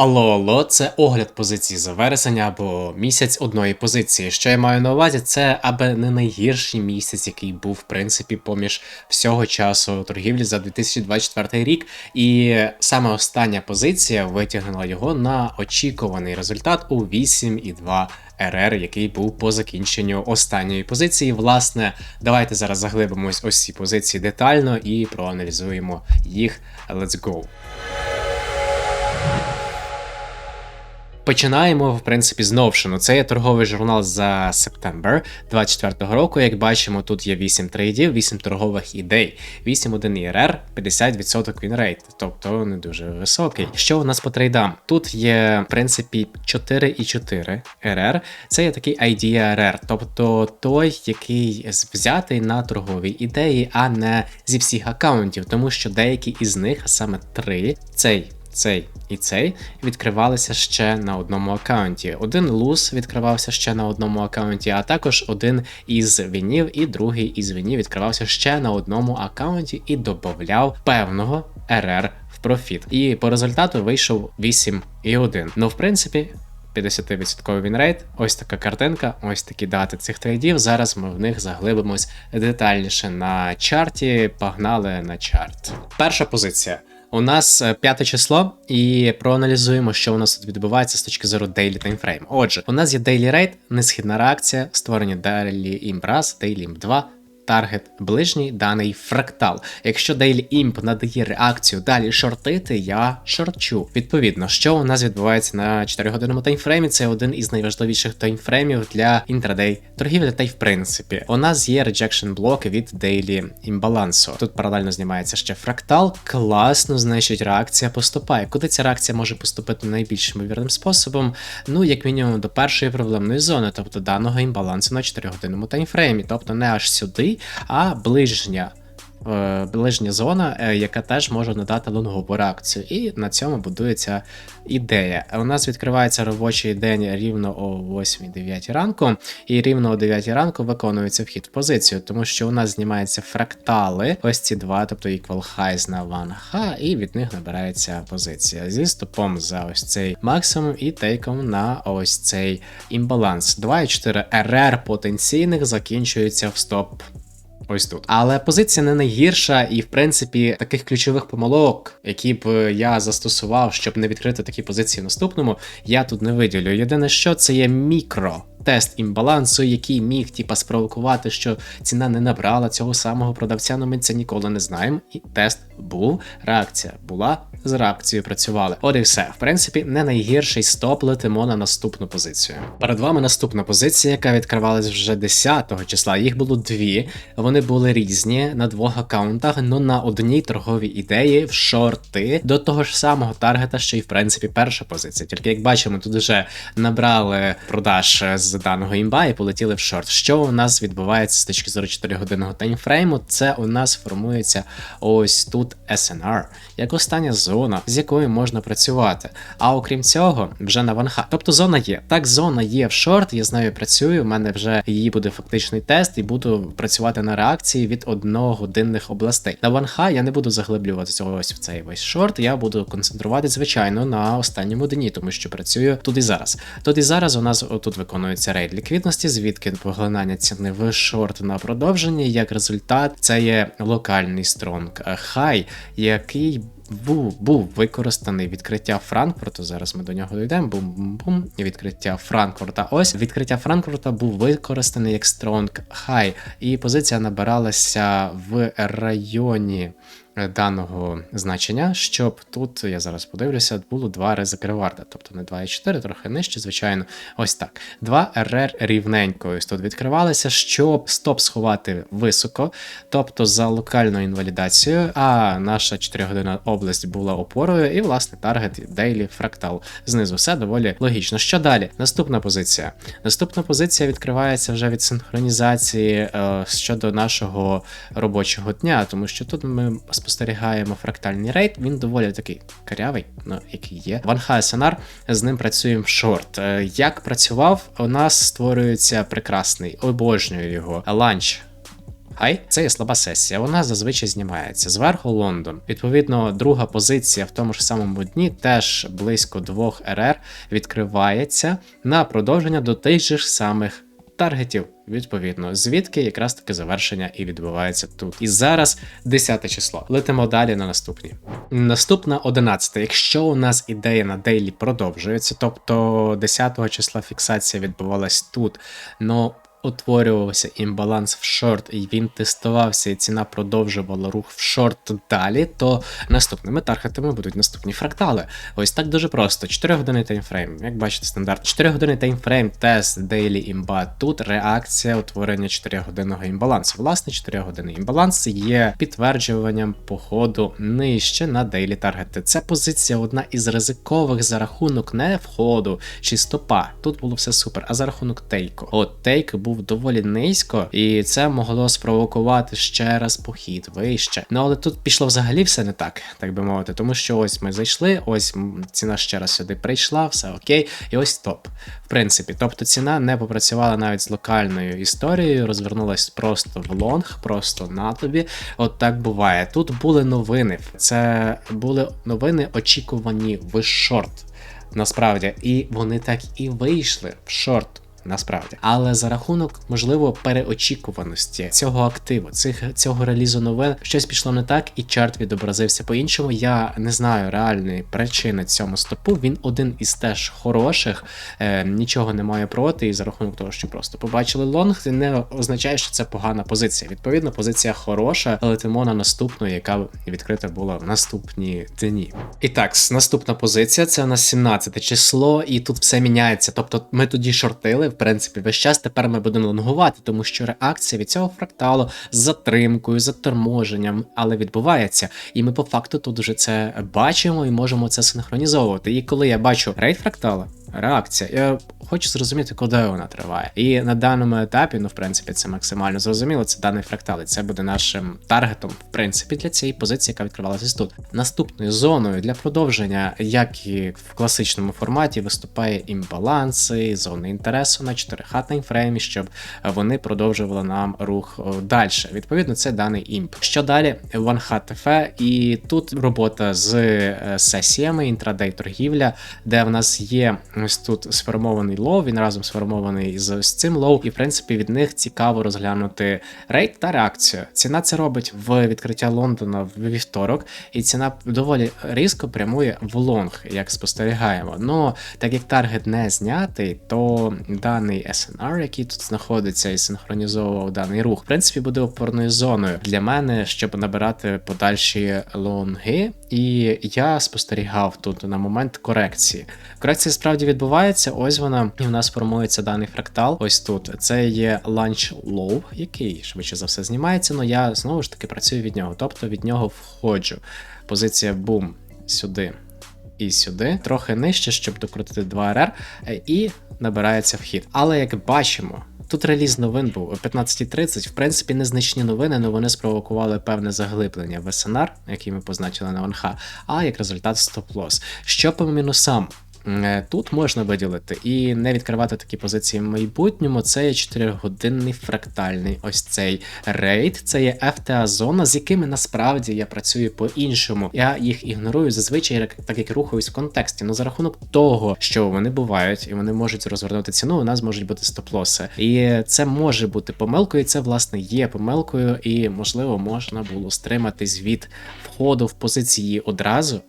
Алло, алло, це огляд позиції за вересень або місяць одної позиції. Що я маю на увазі, це аби не найгірший місяць, який був в принципі поміж всього часу торгівлі за 2024 рік. І саме остання позиція витягнула його на очікуваний результат у 8,2 РР, який був по закінченню останньої позиції. Власне, давайте зараз заглибимось ось ці позиції детально і проаналізуємо їх. Let's go! Починаємо, в принципі, з новшину. Це є торговий журнал за септембр 24-го року. Як бачимо, тут є 8 трейдів, 8 торгових ідей, 8 1 ІРР, 50% вінрейт, тобто не дуже високий. Що у нас по трейдам? Тут є, в принципі, 4,4 РР. Це є такий idea RR, тобто той, який взятий на торгові ідеї, а не зі всіх аккаунтів, тому що деякі із них, а саме три, цей цей і цей відкривалися ще на одному аккаунті. Один луз відкривався ще на одному аккаунті, а також один із вінів, і другий із вінів відкривався ще на одному аккаунті і додавав певного РР в профіт. І по результату вийшов 8,1. Ну, в принципі. 50% вінрейт, ось така картинка, ось такі дати цих трейдів. Зараз ми в них заглибимось детальніше на чарті. Погнали на чарт. Перша позиція. У нас е, п'яте число, і проаналізуємо, що у нас тут відбувається з точки зору Daily таймфрейм. Отже, у нас є Daily Rate, несхідна реакція, створення Daily 1, Daily Imp 2, таргет ближній даний фрактал. Якщо Daily Imp надає реакцію далі шортити, я шорчу. Відповідно, що у нас відбувається на 4 годинному таймфреймі, це один із найважливіших таймфреймів для інтрадей торгівлі, та й в принципі. У нас є rejection блоки від Daily імбалансу. Тут паралельно знімається ще фрактал. Класно, значить, реакція поступає. Куди ця реакція може поступити найбільш ймовірним способом? Ну, як мінімум, до першої проблемної зони, тобто даного імбалансу на 4 годинному таймфреймі, тобто не аж сюди а ближня. Е, ближня зона, е, яка теж може надати лонгову реакцію, і на цьому будується ідея. У нас відкривається робочий день рівно о 8-9 ранку, і рівно о 9 ранку виконується вхід в позицію, тому що у нас знімаються фрактали, ось ці два, тобто equal highs на 1H, і від них набирається позиція зі стопом за ось цей максимум і тейком на ось цей імбаланс. 2,4 RR потенційних закінчується в стоп ось тут. Але позиція не найгірша, і в принципі таких ключових помилок, які б е, я застосував, щоб не відкрити такі позиції в наступному, я тут не виділю. Єдине, що це є мікро. Тест імбалансу, який міг типа спровокувати, що ціна не набрала цього самого продавця, але ми це ніколи не знаємо. І тест був, реакція була, з реакцією працювали. От і все. В принципі, не найгірший стоп летимо на наступну позицію. Перед вами наступна позиція, яка відкривалась вже 10-го числа. Їх було дві. Вони були різні на двох аккаунтах, але на одній торговій ідеї в шорти до того ж самого таргета, що й в принципі перша позиція. Тільки як бачимо, тут вже набрали продаж з даного імба і полетіли в шорт. Що у нас відбувається з точки зору 4 годинного таймфрейму? Це у нас формується ось тут SNR, як остання зона, з якою можна працювати. А окрім цього, вже на ванха. Тобто зона є. Так, зона є в шорт, я з нею працюю. У мене вже її буде фактичний тест, і буду працювати на реакції від одногодинних областей. На ванха я не буду заглиблюватися ось в цей весь шорт. Я буду концентруватися, звичайно, на останньому дні, тому що працюю тут і зараз. Тут і зараз у нас тут виконується рейд ліквідності, звідки поглинання ціни в шорт на продовження. Як результат, це є локальний стронг хай, який був був використаний відкриття Франкфурту. Зараз ми до нього дійдемо. Бум-бум-бум. Відкриття Франкфурта. Ось відкриття Франкфурта був використаний як Strong High, і позиція набиралася в районі даного значення, щоб тут, я зараз подивлюся, було два ризики реварда, тобто не 2,4, трохи нижче, звичайно, ось так. Два РР рівненько ось тут відкривалися, щоб стоп сховати високо, тобто за локальною інвалідацією, а наша 4 година область була опорою, і, власне, таргет Daily фрактал. Знизу все доволі логічно. Що далі? Наступна позиція. Наступна позиція відкривається вже від синхронізації е, щодо нашого робочого дня, тому що тут ми спостерігаємо фрактальний рейд, він доволі такий карявий, ну який є. Ванха SNR, з ним працюємо в шорт. Е, як працював, у нас створюється прекрасний, обожнюю його ланч хай. Це є слаба сесія. Вона зазвичай знімається. Зверху Лондон. Відповідно, друга позиція в тому ж самому дні, теж близько двох РР, відкривається на продовження до тих же ж самих таргетів. Відповідно, звідки якраз таке завершення і відбувається тут. І зараз 10 число. Летимо далі на наступні. Наступна 11. Якщо у нас ідея на дейлі продовжується, тобто 10 числа фіксація відбувалась тут, но утворювався імбаланс в шорт, і він тестувався, і ціна продовжувала рух в шорт далі, то наступними таргетами будуть наступні фрактали. Ось так дуже просто. 4 години таймфрейм. Як бачите, стандарт. 4 години таймфрейм, тест дейлі імба. Тут реакція утворення 4 годинного імбалансу. Власне, 4 години імбаланс є підтверджуванням походу нижче на дейлі таргети. Це позиція одна із ризикових за рахунок не входу чи стопа. Тут було все супер, а за рахунок тейку. От тейк був доволі низько, і це могло спровокувати ще раз похід вище. Ну але тут пішло взагалі все не так, так би мовити, тому що ось ми зайшли, ось ціна ще раз сюди прийшла, все окей, і ось топ. В принципі, тобто ціна не попрацювала навіть з локальною історією, розвернулась просто в лонг, просто на тобі. От так буває. Тут були новини. Це були новини очікувані в шорт. Насправді, і вони так і вийшли в шорт. Насправді, але за рахунок можливо переочікуваності цього активу, цих цього релізу новин щось пішло не так, і чарт відобразився по-іншому. Я не знаю реальної причини цьому стопу. Він один із теж хороших, е, нічого не має проти, і за рахунок того, що просто побачили лонг, це не означає, що це погана позиція. Відповідно, позиція хороша, але летимо на наступну, яка відкрита була в наступні дні. І так, наступна позиція це у нас 17 число, і тут все міняється. Тобто, ми тоді шортили, в принципі, весь час тепер ми будемо лонгувати, тому що реакція від цього фракталу з затримкою, заторможенням, але відбувається. І ми по факту тут уже це бачимо і можемо це синхронізовувати. І коли я бачу рейд фрактала, реакція. Я хочу зрозуміти, куди вона триває. І на даному етапі, ну в принципі, це максимально зрозуміло. Це даний фрактал, і це буде нашим таргетом, в принципі, для цієї позиції, яка відкривалася тут. Наступною зоною для продовження, як і в класичному форматі, виступає імбаланси, зони інтересу на 4Х таймфреймі, щоб вони продовжували нам рух далі. Відповідно, це даний імп. Що далі? OneHat TF, і тут робота з е, сесіями, інтрадей торгівля, де в нас є ось тут сформований лоу, він разом сформований з ось цим лоу, і в принципі від них цікаво розглянути рейт та реакцію. Ціна це робить в відкриття Лондона в вівторок, і ціна доволі різко прямує в лонг, як спостерігаємо. Ну так як таргет не знятий, то даний SNR, який тут знаходиться і синхронізовував даний рух, в принципі, буде опорною зоною для мене, щоб набирати подальші лонги. І я спостерігав тут на момент корекції. Корекція справді відбувається. Ось вона, і в нас формується даний фрактал. Ось тут. Це є launch low, який швидше за все знімається. але я знову ж таки працюю від нього. Тобто від нього входжу. Позиція бум сюди і сюди, трохи нижче, щоб докрутити 2 РР, і набирається вхід. Але як бачимо. Тут реліз новин був о 15.30. В принципі, незначні новини, але вони спровокували певне заглиблення в СНР, який ми позначили на ОНХ, а як результат стоп-лос. Що по мінусам? Е, Тут можна виділити і не відкривати такі позиції в майбутньому. Це є 4-годинний фрактальний ось цей рейд. Це є FTA зона, з якими насправді я працюю по-іншому. Я їх ігнорую зазвичай, так як рухаюсь в контексті. Ну за рахунок того, що вони бувають і вони можуть розвернути ціну, у нас можуть бути стоп-лоси. І це може бути помилкою. Це власне є помилкою, і можливо можна було стриматись від входу в позиції одразу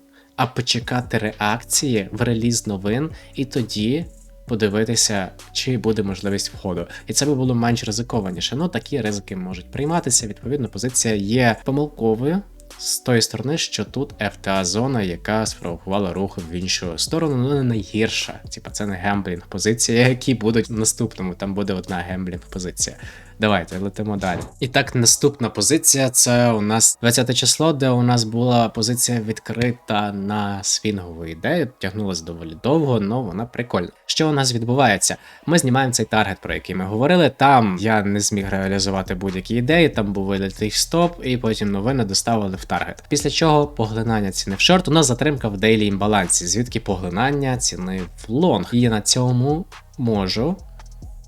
а почекати реакції в реліз новин, і тоді подивитися, чи буде можливість входу. І це би було менш ризикованіше. Ну такі ризики можуть прийматися. Відповідно, позиція є помилковою. З тої сторони, що тут FTA зона, яка спровокувала рух в іншу сторону, ну не найгірша. Типа це не гемблінг позиція, які будуть в наступному. Там буде одна гемблінг позиція. Давайте летимо далі. І так, наступна позиція це у нас 20 число, де у нас була позиція відкрита на свінгову ідею. Тягнулася доволі довго, але вона прикольна. Що у нас відбувається? Ми знімаємо цей таргет, про який ми говорили. Там я не зміг реалізувати будь-які ідеї, там був вилитий стоп, і потім новини доставили в таргет. Після чого поглинання ціни в шорт, у нас затримка в дейлі імбалансі, звідки поглинання ціни в лонг. І на цьому можу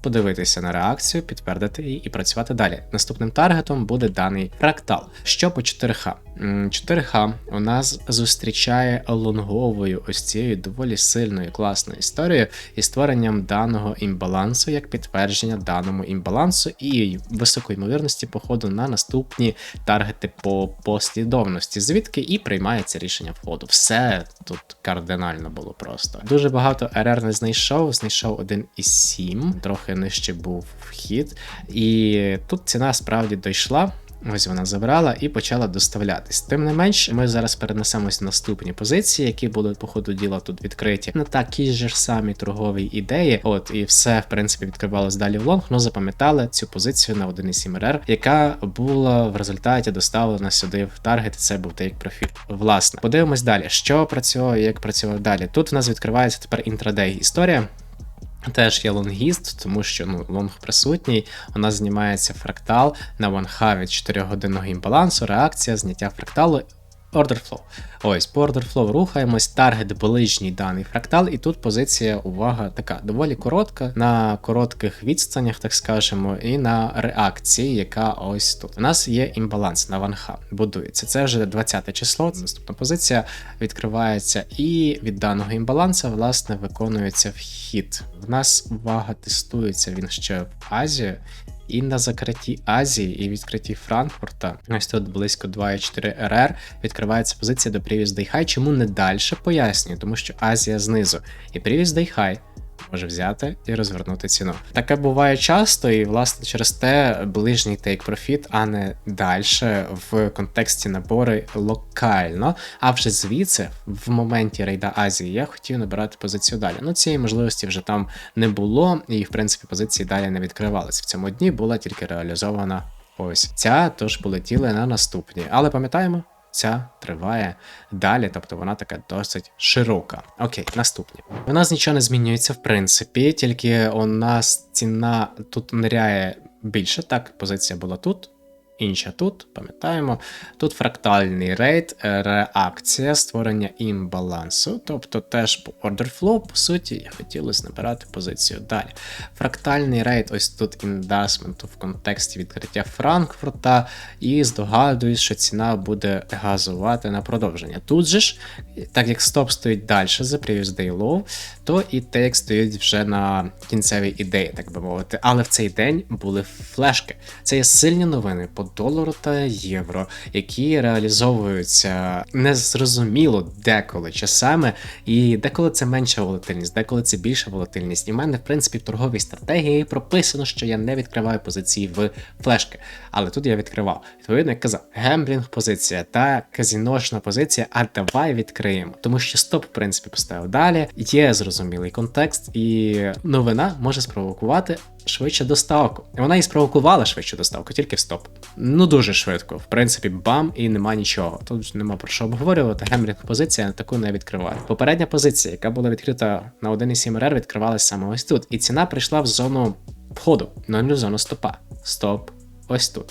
подивитися на реакцію, підтвердити її і працювати далі. Наступним таргетом буде даний фрактал. Що по 4Х? 4Х у нас зустрічає лонговою ось цією доволі сильною класною історією і створенням даного імбалансу як підтвердження даному імбалансу і високої ймовірності походу на наступні таргети по послідовності, звідки і приймається рішення входу. Все тут кардинально було просто. Дуже багато РР не знайшов, знайшов 1,7, трохи нижче був вхід, і тут ціна справді дійшла. Ось вона забрала і почала доставлятись. Тим не менш, ми зараз перенесемось в наступні позиції, які будуть по ходу діла тут відкриті. На такі ж самі торгові ідеї. От і все в принципі відкривалось далі в лонг. Ну запам'ятали цю позицію на 1,7 РР, яка була в результаті доставлена сюди в таргет. Це був take profit. Власне, подивимось далі, що працює, як працював далі. Тут в нас відкривається тепер інтрадей історія. Теж є лонгіст, тому що ну, лонг присутній. У нас знімається фрактал на ванхаві 4-годинного імбалансу, реакція, зняття фракталу Order flow. Ось, по order flow рухаємось, таргет ближній даний фрактал, і тут позиція, увага, така доволі коротка, на коротких відстанях, так скажемо, і на реакції, яка ось тут. У нас є імбаланс на ванха, будується. Це вже 20 число, наступна позиція відкривається, і від даного імбаланса, власне, виконується вхід. В нас увага тестується він ще в Азію. І на закритті Азії і відкритті Франкфурта, ось тут близько 2,4 РР, відкривається позиція до привіз Дейхай. Чому не далі пояснюю, тому що Азія знизу. І привіз High може взяти і розвернути ціну. Таке буває часто, і власне через те ближній take profit, а не далі в контексті набори локально. А вже звідси, в моменті рейда Азії, я хотів набирати позицію далі. Ну цієї можливості вже там не було, і в принципі позиції далі не відкривались. В цьому дні була тільки реалізована. Ось ця, тож полетіли на наступні. Але пам'ятаємо, ця триває далі, тобто вона така досить широка. Окей, наступні. У нас нічого не змінюється, в принципі, тільки у нас ціна тут ниряє більше. Так, позиція була тут інша тут, пам'ятаємо. Тут фрактальний рейд, реакція, створення імбалансу, тобто теж по order flow, по суті, хотілося набирати позицію далі. Фрактальний рейд, ось тут індасменту в контексті відкриття Франкфурта, і здогадуюсь, що ціна буде газувати на продовження. Тут же ж, так як стоп стоїть далі за previous day low, то і тейк стоїть вже на кінцевій ідеї, так би мовити. Але в цей день були флешки. Це є сильні новини долару та євро, які реалізовуються незрозуміло деколи часами, і деколи це менша волатильність, деколи це більша волатильність. І в мене, в принципі, в торговій стратегії прописано, що я не відкриваю позиції в флешки. Але тут я відкривав. Відповідно, як казав, гемблінг позиція та казіношна позиція, а давай відкриємо. Тому що стоп, в принципі, поставив далі. Є зрозумілий контекст, і новина може спровокувати швидше доставку. Вона і спровокувала швидшу доставку, тільки в стоп. Ну дуже швидко. В принципі, бам, і нема нічого. Тут нема про що обговорювати. Гемрінг позиція на таку не відкриває. Попередня позиція, яка була відкрита на 1,7 РР, відкривалася саме ось тут. І ціна прийшла в зону входу, ну в зону стопа. Стоп. Ось тут.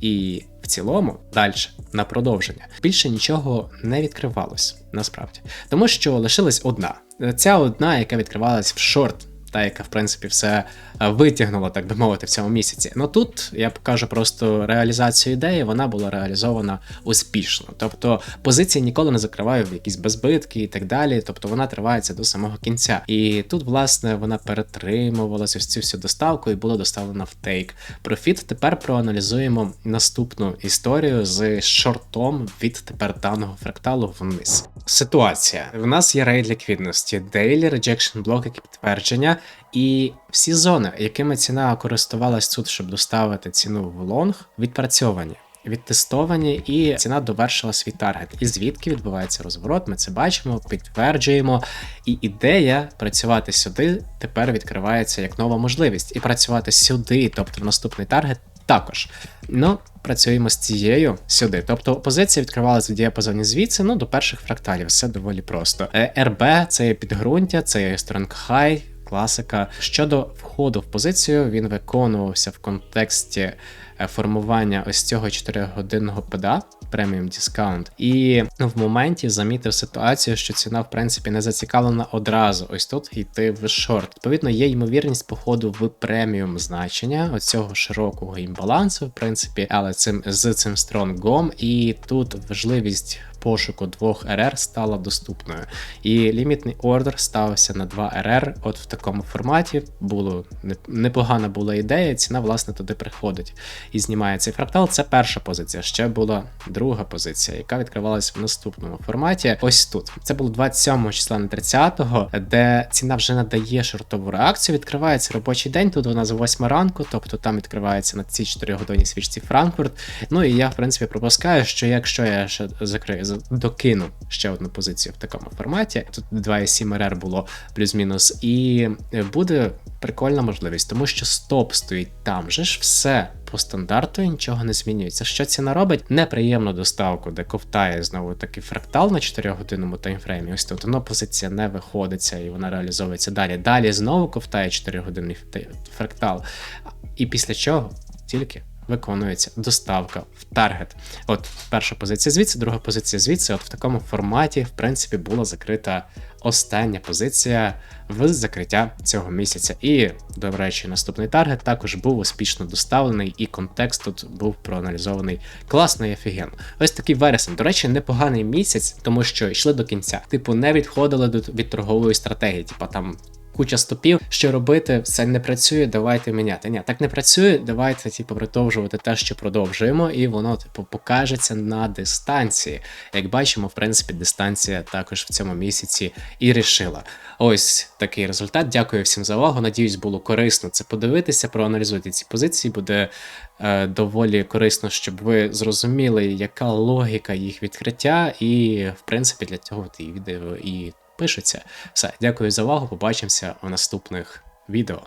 І в цілому, далі, на продовження, більше нічого не відкривалось насправді. Тому що лишилась одна. Ця одна, яка відкривалась в шорт та яка в принципі все е, витягнула, так би мовити, в цьому місяці. Ну тут я покажу просто реалізацію ідеї, вона була реалізована успішно. Тобто позиції ніколи не закриваю в якісь безбитки і так далі. Тобто вона тривається до самого кінця. І тут, власне, вона перетримувалася ось цю всю доставку і була доставлена в тейк. Профіт тепер проаналізуємо наступну історію з шортом від тепер даного фракталу вниз. Ситуація: в нас є рейд ліквідності, Daily Rejection блок, як підтвердження, і всі зони, якими ціна користувалась тут, щоб доставити ціну в лонг, відпрацьовані. Відтестовані, і ціна довершила свій таргет. І звідки відбувається розворот, ми це бачимо, підтверджуємо. І ідея працювати сюди тепер відкривається як нова можливість. І працювати сюди, тобто в наступний таргет, також. Ну, працюємо з цією сюди. Тобто позиція відкривалася в діапазоні звідси, ну до перших фракталів, все доволі просто. Е, РБ це є підґрунтя, це є Strong High, класика. Щодо входу в позицію, він виконувався в контексті е, формування ось цього 4-годинного ПДА. Преміум дискаунт, і ну, в моменті замітив ситуацію, що ціна в принципі не зацікавлена одразу ось тут йти в шорт. Відповідно, є ймовірність походу в преміум значення оцього широкого імбалансу, в принципі, але цим з цим стронгом, і тут важливість пошуку двох РР стала доступною. І лімітний ордер ставився на 2 РР. От в такому форматі було непогана була ідея. Ціна власне туди приходить і знімає цей фрактал. Це перша позиція. Ще була друга позиція, яка відкривалася в наступному форматі. Ось тут. Це було 27 числа на 30-го, де ціна вже надає шортову реакцію. Відкривається робочий день. Тут вона за 8 ранку, тобто там відкривається на цій 4 годині свічці Франкфурт. Ну і я, в принципі, пропускаю, що якщо я ще закрию, за- докину ще одну позицію в такому форматі, тут 2,7 РР було плюс-мінус, і буде прикольна можливість, тому що стоп стоїть там же ж все. По стандарту і нічого не змінюється. Що ціна робить? Неприємну доставку, де ковтає знову таки фрактал на 4 годинному таймфреймі. Ось тут воно позиція не виходиться і вона реалізовується далі. Далі знову ковтає 4 годинний фрактал. І після чого тільки виконується доставка в таргет. От перша позиція звідси, друга позиція звідси. От в такому форматі, в принципі, була закрита остання позиція в закриття цього місяця. І, до речі, наступний таргет також був успішно доставлений, і контекст тут був проаналізований класно і офігенно. Ось такий вересень. До речі, непоганий місяць, тому що йшли до кінця. Типу, не відходили від торгової стратегії, типу там. Куча стопів, що робити, все не працює, давайте міняти. Ні, так не працює, давайте типу, продовжувати те, що продовжуємо, і воно типу покажеться на дистанції. Як бачимо, в принципі, дистанція також в цьому місяці і рішила. Ось такий результат. Дякую всім за увагу. Надіюсь, було корисно це подивитися, проаналізуйте ці позиції. Буде е, доволі корисно, щоб ви зрозуміли, яка логіка їх відкриття, і в принципі для цього і відео і пишеться. Все, дякую за увагу. Побачимося у наступних відео.